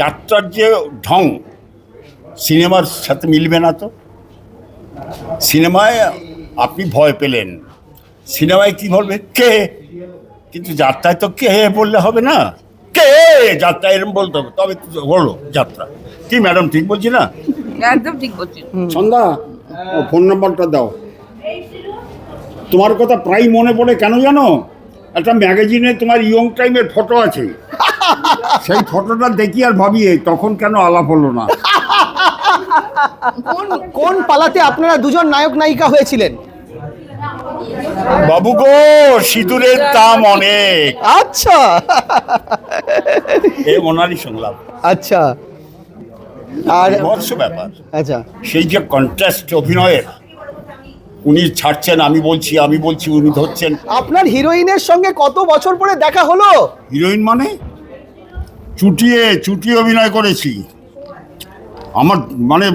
যাত্রার যে ঢং সিনেমার সাথে মিলবে না তো? সিনেমায় আপনি ভয় পেলেন। সিনেমায় কি বলবে? কে? কিন্তু যাত্রায় তো কে বললে হবে না? কে? যাত্রা এরম বলতে হবে। তবে হলো যাত্রা। কি ম্যাডাম ঠিক বলছি না? একদম ঠিক বলছেন সন্ধ্যা ফোন নাম্বারটা দাও। তোমার কথা প্রায় মনে পড়ে কেন জানো? একটা ম্যাগাজিনে তোমার ইয়ং টাইমের ফটো আছে। সেই ফটোটা দেখি আর ভাবি তখন কেন আলাপ হলো না? কোন কোন পালাতে আপনারা দুজন নায়ক নায়িকা হয়েছিলেন? বাবু গো সিঁদুরের দাম অনেক। আচ্ছা। এ ওনারই শুনলাম আচ্ছা। আর বর্ষ ব্যাপার। আচ্ছা। সেই যে কন্ট্রাস্ট অভিনয়ের উনি ছাড়ছেন আমি বলছি আমি বলছি উনি ধরছেন। আপনার হিরোইনের সঙ্গে কত বছর পরে দেখা হলো? হিরোইন মানে? চুটিয়ে চুটিয়ে অভিনয় করেছি। আমার মানে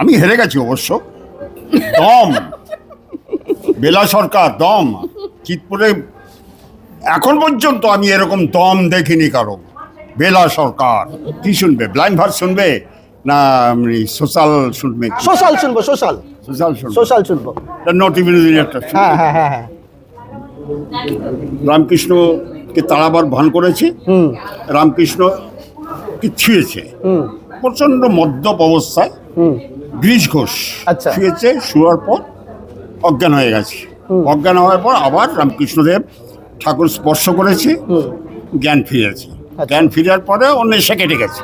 আমি হেরে গেছি অবশ্য। দম। বেলা সরকার দম। চিতপুরে এখন পর্যন্ত আমি এরকম দম দেখিনি কারও। বেলা সরকার। কি শুনবে? ব্লাইন্ড ভার্স শুনবে? না সোশ্যাল শুনবে সোশ্যাল শুনব সোশ্যাল সোশ্যাল শুনবে। সোশ্যাল শুনব। নটি বিনোদিনী একটা হ্যাঁ হ্যাঁ হ্যাঁ হ্যাঁ। রামকৃষ্ণকে তাড়াবার ভান করেছে রামকৃষ্ণ কি ছুঁয়েছে। হুম। প্রচণ্ড মদ্যপ অবস্থায় গ্রীষ ঘোষ আচ্ছা। শুয়েছে শুয়ার পর অজ্ঞান হয়ে গেছে। অজ্ঞান হওয়ার পর আবার রামকৃষ্ণদেব ঠাকুর স্পর্শ করেছে জ্ঞান ফিরেছে। আচ্ছা। জ্ঞান ফিরার পরে ও নেশা কেটে গেছে।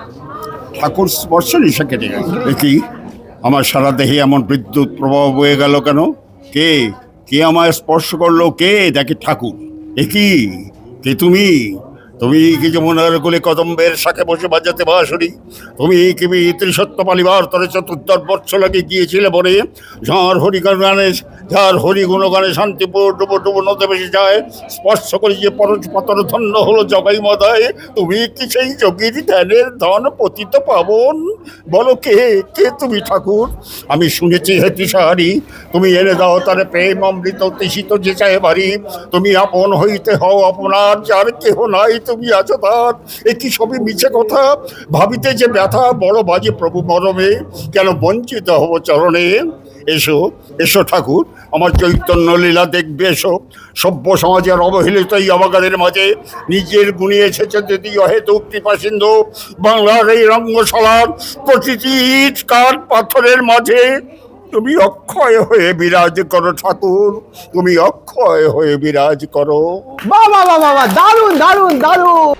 ঠাকুর স্পর্শ নেশা কেটে গেছে। দেখি আমার সারা দেহে এমন বিদ্যুৎ প্রবাহ বয়ে গেল কেন? কে কে আমায় স্পর্শ করল? কে? দেখে ঠাকুর। এ কি কে তুমি কি যমুনার কোলে কদম্বের শাখে বসে বাজাতে বাঁশরি তুমি কি ত্রিসত্য পালিবার তরে চতুর্দশ বর্ষ লাগে গিয়েছিলে বলে যার হরিগান গানে, যার হরি গুণ গুণগানে শান্তিপুর ডুবো ডুবো নদে বেশি যায়। স্পর্শ করে যে পরশ পতর ধন্য হলো জগাই মদায়। তুমি কি সেই যোগীর ধ্যানের ধন পতিত পাবন? বলো কে কে তুমি ঠাকুর? আমি শুনেছি হে তৃষাহারি তুমি এনে দাও তার প্রেম অমৃত তৃষিত যে চায় বাড়ি। তুমি আপন হইতে হও, আপনার যার কেহ নাই তুমি আছো তার। এ কি সবই মিছে কথা? ভাবিতে যে ব্যথা, বড় বাজে প্রভু মরমে কেন বঞ্চিত হব চরণে? এসো এসো ঠাকুর, আমার চৈতন্য লীলা দেখবে, এসো। সভ্য সমাজের অবহেলিত এই অবাগাদের মাঝে। নিজের গুণে এসেছে যদি অহেতুক কৃপা সিন্ধু। বাংলার এই রঙ্গশালার প্রতিটি কাঠ পাথরের মাঝে। তুমি অক্ষয় হয়ে বিরাজ করো, ঠাকুর। তুমি অক্ষয় হয়ে বিরাজ করো। বাবা বাবা দারুণ দারুণ দারুণ দারুণ দারুণ।